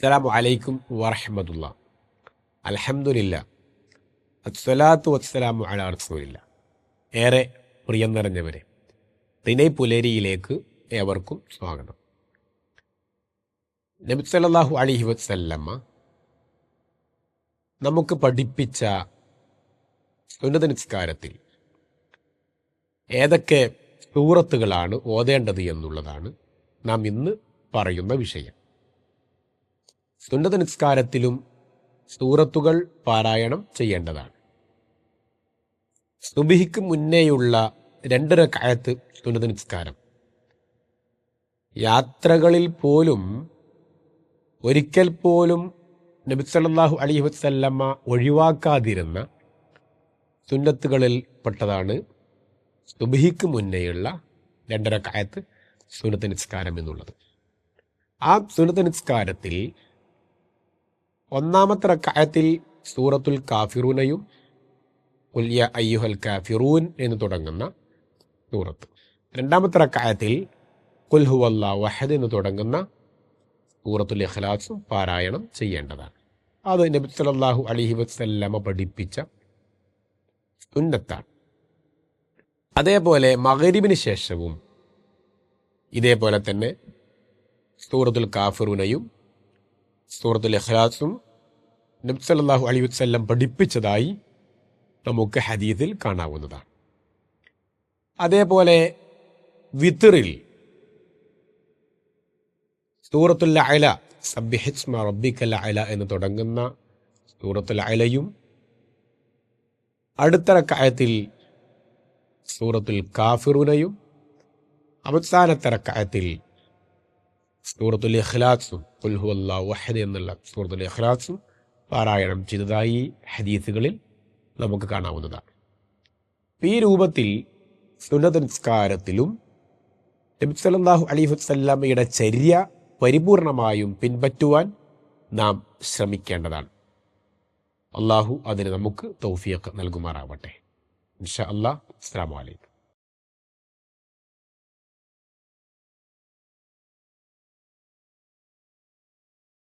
അസ്സലാമു അലൈക്കും വറഹമ്മദുല്ല അലഹമുല്ല അസ്സലാത്തു വസ്സലാമു അല റസൂലില്ല. ഏറെ പ്രിയം നിറഞ്ഞവരെ. റിനൈ പുലേരിയിലേക്ക് ഏവർക്കും സ്വാഗതം. നബി സല്ലല്ലാഹു അലൈഹി വസല്ലമ്മ നമുക്ക് പഠിപ്പിച്ച ഉന്നത നിസ്കാരത്തിൽ ഏതൊക്കെ സൂറത്തുകളാണ് ഓതേണ്ടത് എന്നുള്ളതാണ് നാം ഇന്ന് പറയുന്ന വിഷയം. സുന്നത നിസ്കാരത്തിലും സൂറത്തുകൾ പാരായണം ചെയ്യേണ്ടതാണ്. സുബിഹിക്ക് മുന്നേയുള്ള രണ്ടര കായത്ത് സുന്നത നിസ്കാരം യാത്രകളിൽ പോലും ഒരിക്കൽ പോലും നബി സല്ലല്ലാഹു അലൈഹി വസല്ലമ്മ ഒഴിവാക്കാതിരുന്ന സുന്നത്തുകളിൽ പെട്ടതാണ് സുബിഹിക്ക് മുന്നേയുള്ള രണ്ടര കായത്ത് സുന്നത്ത് നിസ്കാരം എന്നുള്ളത്. ആ സുന്നത്ത് നിസ്കാരത്തിൽ ഒന്നാമത്തെ റക്കായത്തിൽ സൂറത്തുൽ കാഫിറൂനയും ഉല്യ അയ്യുഹൽ കാഫിറൂൻ എന്ന് തുടങ്ങുന്ന സൂറത്ത്. രണ്ടാമത്തെ റക്കായത്തിൽ കുൽഹു അല്ലാ വഹദ് എന്ന് തുടങ്ങുന്ന സൂറത്തുൽ ഇഖ്ലാസും പാരായണം ചെയ്യേണ്ടതാണ്. അത് നബി സല്ലല്ലാഹു അലൈഹി വസ്ല്ലമ പഠിപ്പിച്ച സുന്നത്താണ്. അതേപോലെ മകരിബിന് ശേഷവും ഇതേപോലെ തന്നെ സൂറത്തുൽ കാഫിറുനയും സൂറത്തുൽ ഇഖ്ലാസും നബി സല്ലല്ലാഹു അലൈഹി വസല്ലം പഠിപ്പിച്ചതായി നമുക്ക് ഹദീസിൽ കാണാവുന്നതാണ്. അതേപോലെ വിത്തറിൽ സൂറത്തുൽ അല സബ്ബിഹിസ്മ റബ്ബിക്കൽ അല എന്ന് തുടങ്ങുന്ന സൂറത്തുൽ അലയും അടുത്ത റക്കായത്തിൽ സൂറത്തുൽ കാഫിറുനയും അവസാനത്തെ റക്കായത്തിൽ സൂറത്തുൽ ഇഖ്ലാസും വഹദ് എന്നുള്ള സൂറത്തുൽ ഇഖ്ലാസും പാരായണം ചെയ്തതായി ഹദീസുകളിൽ നമുക്ക് കാണാവുന്നതാണ്. ഈ രൂപത്തിൽ സുന്നത നിസ്കാരത്തിലും നബി സല്ലല്ലാഹു അലൈഹി വസല്ലമയുടെ ചര്യ പരിപൂർണമായും പിൻപറ്റുവാൻ നാം ശ്രമിക്കേണ്ടതാണ്. അള്ളാഹു അതിന് നമുക്ക് തൗഫീഖ് നൽകുമാറാവട്ടെ. ഇൻഷാ അല്ലാ അസ്സാം വലൈക്കും